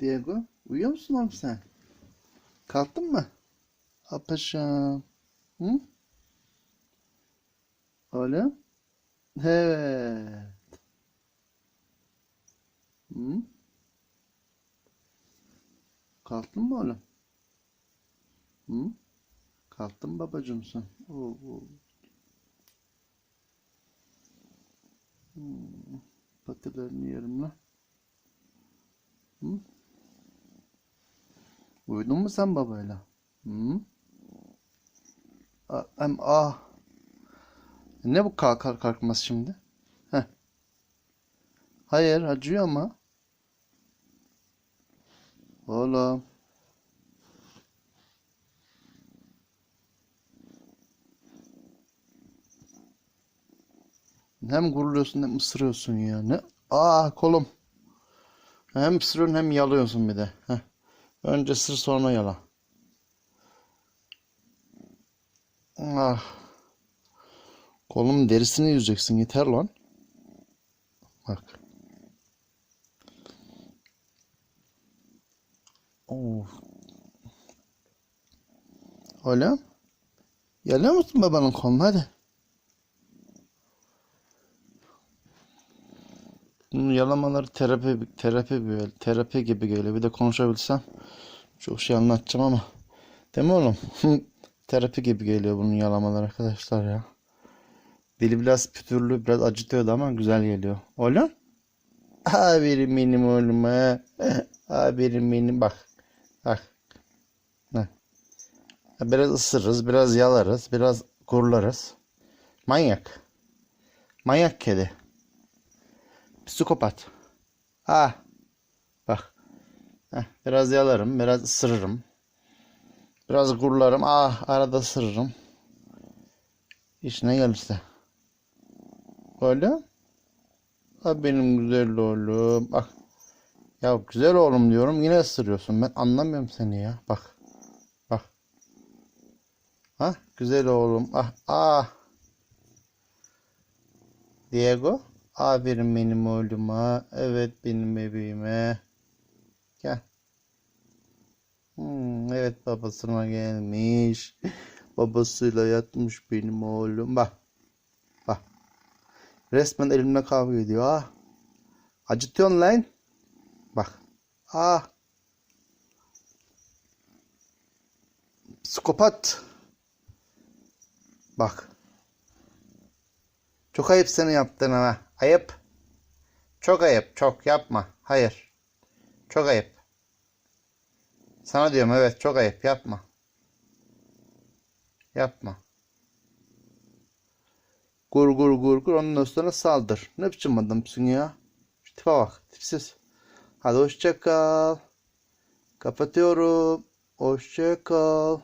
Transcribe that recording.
Diego, uyuyor musun oğlum sen? Kalktın mı? Apaşam. Hı? Öyle? Evet. Hı? Kalktın mı oğlum? Hı? Kalktın babacığım sen? Oo, oo. Hmm, Patilerini yerim lan. Hı? Uyudun mu sen babayla? Hı? A- Em ah. Ne bu kalkar kalkmaz şimdi? Heh. Hayır acıyor ama. Oğlum. Hem guruluyorsun hem ısırıyorsun ya. Ne? Aa kolum. Hem ısırıyorsun hem yalıyorsun bir de. Heh. Önce ısır sonra yala. Ah. Kolum derisini yüzeceksin yeter lan. Bak. Of. Mi? Yalıyor musun babanın kolunu hadi. Bunun yalamaları terapi terapi böyle terapi gibi geliyor. Bir de konuşabilsem çok şey anlatacağım ama. Değil mi oğlum? Terapi gibi geliyor bunun yalamaları arkadaşlar ya. Dili biraz pütürlü, biraz acıtıyordu ama güzel geliyor. Oğlum? Aferin benim oğluma. Aferin benim bak. Bak. Heh. Biraz ısırırız, biraz yalarız, biraz gurlarız. Manyak. Manyak kedi. Psikopat. Ha. Bak. Heh, biraz yalarım, biraz ısırırım. Biraz gurlarım. Ah arada ısırırım. İşine gelirse. Öyle. Ha benim güzel oğlum. Bak. Ya güzel oğlum diyorum yine ısırıyorsun. Ben anlamıyorum seni ya. Bak. Bak. Ha güzel oğlum. Ah ah. Diego. Aferin benim oğluma. Evet benim bebeğime. Gel. Hmm, evet babasına gelmiş. Babasıyla yatmış benim oğlum. Bak. Bak. Resmen elimle kavga ediyor. Ah. Acıtıyorsun lan. Bak. Ah. Psikopat. Bak. Çok ayıp seni yaptın ama. Ayıp. Çok ayıp. Çok yapma. Hayır. Çok ayıp. Sana diyorum evet çok ayıp. Yapma. Yapma. Gur gur gur gur ondan sonra saldır. Ne biçim adamsın ya? Şu tipe bak. Tipsiz. Hadi hoşça kal. Kapatıyorum. Hoşça kal.